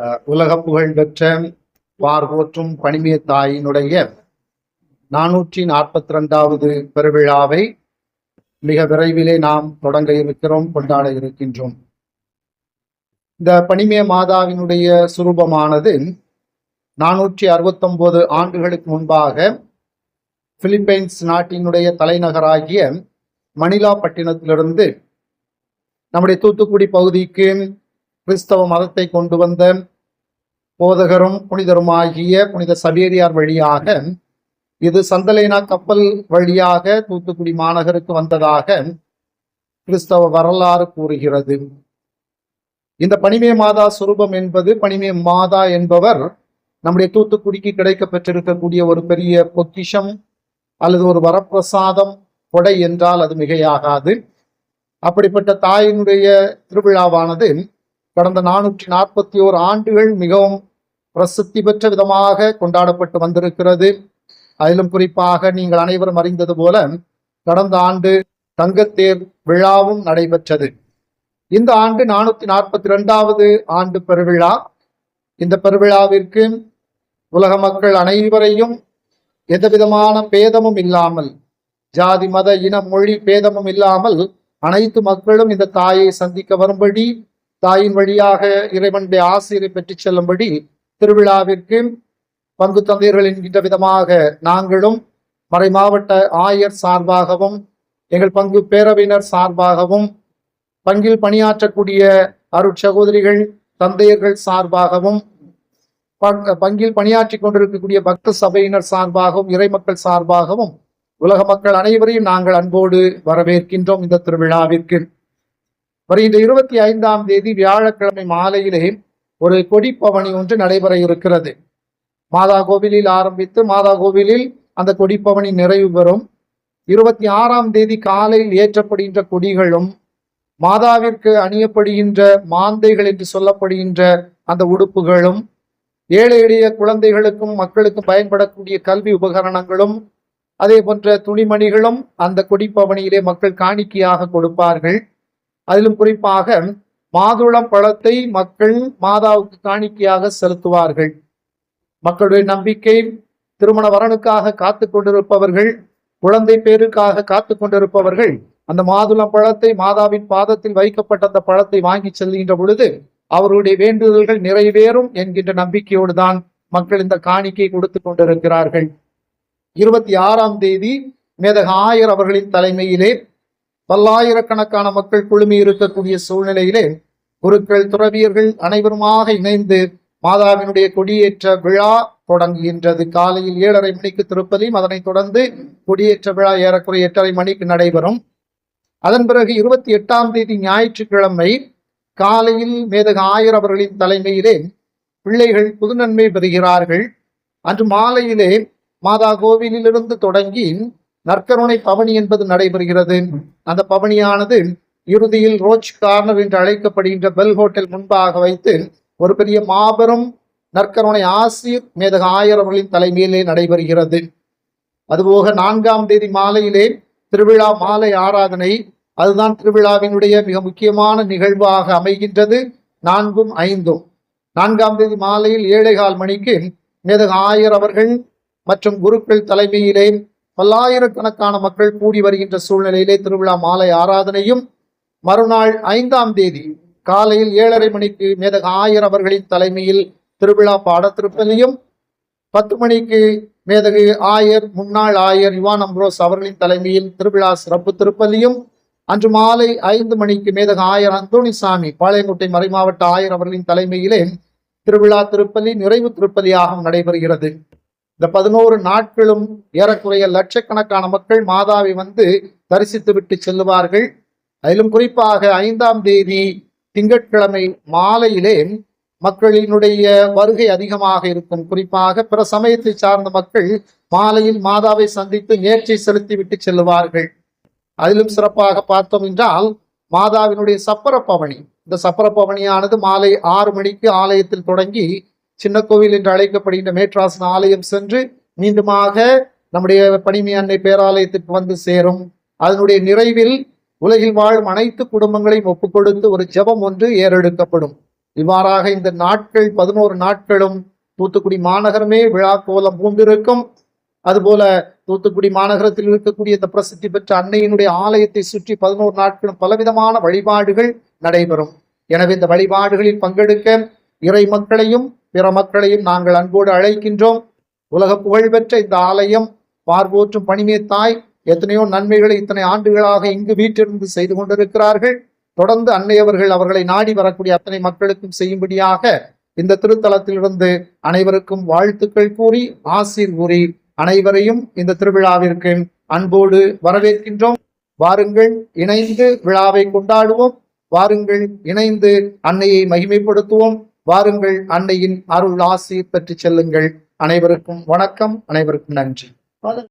அஹ், உலக புகழ் பெற்ற பார்வோற்றும் பணிமிய தாயினுடைய நானூற்றி நாற்பத்தி ரெண்டாவது பெருவிழாவை மிக விரைவிலே நாம் தொடங்க இருக்கிறோம் கொண்டாட இருக்கின்றோம். இந்த பணிமிய மாதாவினுடைய சுரூபமானது நானூற்றி அறுபத்தொன்பது ஆண்டுகளுக்கு முன்பாக பிலிப்பைன்ஸ் நாட்டினுடைய தலைநகராகிய மணிலா பட்டினத்திலிருந்து நம்முடைய தூத்துக்குடி பகுதிக்கு கிறிஸ்தவ மதத்தை கொண்டு வந்த போதகரும் புனிதருமாகிய புனித சபேரியார் வழியாக இது சந்தலேனா கப்பல் வழியாக தூத்துக்குடி மாநகருக்கு வந்ததாக கிறிஸ்தவ வரலாறு கூறுகிறது. இந்த பனிமே மாதா சுரூபம் என்பது பனிமே மாதா என்பவர் நம்முடைய தூத்துக்குடிக்கு கிடைக்க பெற்றிருக்கக்கூடிய ஒரு பெரிய பொக்கிஷம் அல்லது ஒரு வரப்பிரசாதம் கொடை என்றால் அது மிகையாகாது. அப்படிப்பட்ட தாயினுடைய திருவிழாவானது கடந்த நானூற்றி நாற்பத்தி ஓர் ஆண்டுகள் மிகவும் பிரசித்தி பெற்ற விதமாக கொண்டாடப்பட்டு வந்திருக்கிறது. அதிலும் குறிப்பாக நீங்கள் அனைவரும் அறிந்தது போல கடந்த ஆண்டு தங்கத்தேர் விழாவும் நடைபெற்றது. இந்த ஆண்டு நானூத்தி நாற்பத்தி ரெண்டாவது ஆண்டு பெருவிழா. இந்த பெருவிழாவிற்கு உலக மக்கள் அனைவரையும் எந்தவிதமான பேதமும் இல்லாமல் ஜாதி மத இன மொழி பேதமும் இல்லாமல் அனைத்து மக்களும் இந்த தாயை சந்திக்க வரும்படி தாயின் வழியாக இறைவனுடைய ஆசிரியரை பெற்றுச் செல்லும்படி திருவிழாவிற்கு பங்கு தந்தையர்கள் என்கின்ற விதமாக நாங்களும் மறை மாவட்ட ஆயர் சார்பாகவும் எங்கள் பங்கு பேரவையினர் சார்பாகவும் பங்கில் பணியாற்றக்கூடிய அருட்சகோதரிகள் தந்தையர்கள் சார்பாகவும் பங்கில் பணியாற்றி கொண்டிருக்கக்கூடிய பக்த சபையினர் சார்பாகவும் இறைமக்கள் சார்பாகவும் உலக மக்கள் அனைவரையும் நாங்கள் அன்போடு வரவேற்கின்றோம் இந்த திருவிழாவிற்கு. வருகின்ற இருபத்தி ஐந்தாம் தேதி வியாழக்கிழமை மாலையிலே ஒரு கொடிப்பவனி ஒன்று நடைபெற இருக்கிறது. மாதா கோவிலில் ஆரம்பித்து மாதா கோவிலில் அந்த கொடிப்பவனி நிறைவு பெறும். இருபத்தி ஆறாம் தேதி காலையில் ஏற்றப்படுகின்ற கொடிகளும் மாதாவிற்கு அணியப்படுகின்ற மாந்தைகள் என்று சொல்லப்படுகின்ற அந்த உடுப்புகளும் ஏழை எளிய குழந்தைகளுக்கும் மக்களுக்கும் பயன்படக்கூடிய கல்வி உபகரணங்களும் அதே போன்ற துணிமணிகளும் அந்த கொடிப்பவனியிலே மக்கள் காணிக்கையாக கொடுப்பார்கள். அதிலும் குறிப்பாக மாதுளம் பழத்தை மக்கள் மாதாவுக்கு காணிக்கையாக செலுத்துவார்கள். மக்களுடைய நம்பிக்கை திருமண வரனுக்காக காத்து கொண்டிருப்பவர்கள் குழந்தை பேருக்காக காத்து கொண்டிருப்பவர்கள் அந்த மாதுளம் பழத்தை மாதாவின் பாதத்தில் வைக்கப்பட்ட அந்த பழத்தை வாங்கி செல்கின்ற பொழுது அவருடைய வேண்டுதல்கள் நிறைவேறும் என்கின்ற நம்பிக்கையோடு தான் மக்கள் இந்த காணிக்கை கொடுத்து கொண்டிருக்கிறார்கள். இருபத்தி ஆறாம் தேதி மேதக ஆயர் அவர்களின் தலைமையிலே பல்லாயிரக்கணக்கான மக்கள் குழுமி இருக்கக்கூடிய சூழ்நிலையிலே குருக்கள் துறவியர்கள் அனைவருமாக இணைந்து மாதாவினுடைய கொடியேற்ற விழா தொடங்குகின்றது. காலையில் ஏழரை மணிக்கு திருப்பதியும் அதனைத் தொடர்ந்து கொடியேற்ற விழா ஏறக்குறைய எட்டரை மணிக்கு நடைபெறும். அதன் பிறகு இருபத்தி எட்டாம் தேதி ஞாயிற்றுக்கிழமை காலையில் மேதக ஆயர் அவர்களின் தலைமையிலே பிள்ளைகள் புதுநன்மை பெறுகிறார்கள். அன்று மாலையிலே மாதா கோவிலிலிருந்து தொடங்கி நற்கருணை பவனி என்பது நடைபெறுகிறது. அந்த பவனியானது இறுதியில் ரோஜ் கார்னர் என்று அழைக்கப்படுகின்ற பெல் ஹோட்டல் முன்பாக வைத்து ஒரு பெரிய மாபெரும் நற்கருணை ஆசிர் மேதக ஆயர் அவர்களின் தலைமையிலே நடைபெறுகிறது. அதுபோக நான்காம் தேதி மாலையிலே திருவிழா மாலை ஆராதனை அதுதான் திருவிழாவினுடைய மிக முக்கியமான நிகழ்வாக அமைகின்றது. நான்கும் ஐந்தும். நான்காம் தேதி மாலையில் ஏழைகால் மணிக்கு மேதக ஆயர் அவர்கள் மற்றும் குருக்கள் தலைமையிலே பல்லாயிரக்கணக்கான மக்கள் கூடி வருகின்ற சூழ்நிலையிலே திருவிழா மாலை ஆராதனையும் மறுநாள் ஐந்தாம் தேதி காலையில் ஏழரை மணிக்கு மேதக ஆயர் அவர்களின் தலைமையில் திருவிழா பாட திருப்பலியும் பத்து மணிக்கு மேதகு ஆயர் முன்னாள் ஆயர் யுவான் அம்ரோஸ் அவர்களின் தலைமையில் திருவிழா சிறப்பு திருப்பலியும் அன்று மாலை ஐந்து மணிக்கு மேதக ஆயர் அந்தோணிசாமி பாளையங்கோட்டை மறைமாவட்ட ஆயர் அவர்களின் தலைமையிலே திருவிழா திருப்பலி நிறைவு திருப்பதியாகவும் நடைபெறுகிறது. இந்த பதினோரு நாட்களும் ஏறக்குறைய லட்சக்கணக்கான மக்கள் மாதாவை வந்து தரிசித்து விட்டு செல்லுவார்கள். அதிலும் குறிப்பாக ஐந்தாம் தேதி திங்கட்கிழமை மாலையிலே மக்களினுடைய வருகை அதிகமாக இருக்கும். குறிப்பாக பிற சமயத்தை சார்ந்த மக்கள் மாலையில் மாதாவை சந்தித்து நேர்ச்சி செலுத்தி விட்டு செல்லுவார்கள். அதிலும் சிறப்பாக பார்த்தோம் என்றால் மாதாவினுடைய சப்பர பவனி இந்த சப்பர பவனியானது மாலை ஆறு மணிக்கு ஆலயத்தில் தொடங்கி சின்ன கோவில் என்று அழைக்கப்படுகின்ற மேட்ராசன் ஆலயம் சென்று மீண்டுமாக நம்முடைய பனிமை அன்னை பேராலயத்திற்கு வந்து சேரும். அதனுடைய நிறைவில் உலகில் வாழும் அனைத்து குடும்பங்களையும் ஒப்புக்கொடுத்து ஒரு ஜெபம் ஒன்று ஏறெடுக்கப்படும். இவ்வாறாக இந்த நாட்கள் பதினோரு நாட்களும் தூத்துக்குடி மாநகரமே விழா கோலம் பூண்டிருக்கும். அதுபோல தூத்துக்குடி மாநகரத்தில் இருக்கக்கூடிய இந்த பிரசித்தி பெற்ற அன்னையினுடைய ஆலயத்தை சுற்றி பதினோரு நாட்களும் பலவிதமான வழிபாடுகள் நடைபெறும். எனவே இந்த வழிபாடுகளில் பங்கெடுக்க இறை மக்களையும் பிற மக்களையும் நாங்கள் அன்போடு அழைக்கின்றோம். உலக புகழ்பெற்ற இந்த ஆலயம் பார்வோற்றும் பணிமே தாய் எத்தனையோ நன்மைகளை இத்தனை ஆண்டுகளாக இங்கு வீட்டிலிருந்து செய்து கொண்டிருக்கிறார்கள். தொடர்ந்து அன்னையவர்கள் அவர்களை நாடி வரக்கூடிய அத்தனை மக்களுக்கும் செய்யும்படியாக இந்த திருத்தலத்திலிருந்து அனைவருக்கும் வாழ்த்துக்கள் கூறி ஆசீர் கூறி அனைவரையும் இந்த திருவிழாவிற்கு அன்போடு வரவேற்கின்றோம். வாருங்கள் இணைந்து விழாவை கொண்டாடுவோம். வாருங்கள் இணைந்து அன்னையை மகிமைப்படுத்துவோம். வாருங்கள் அன்னையின் அருள் ஆசி பெற்று செல்லுங்கள். அனைவருக்கும் வணக்கம் அனைவருக்கும் நன்றி.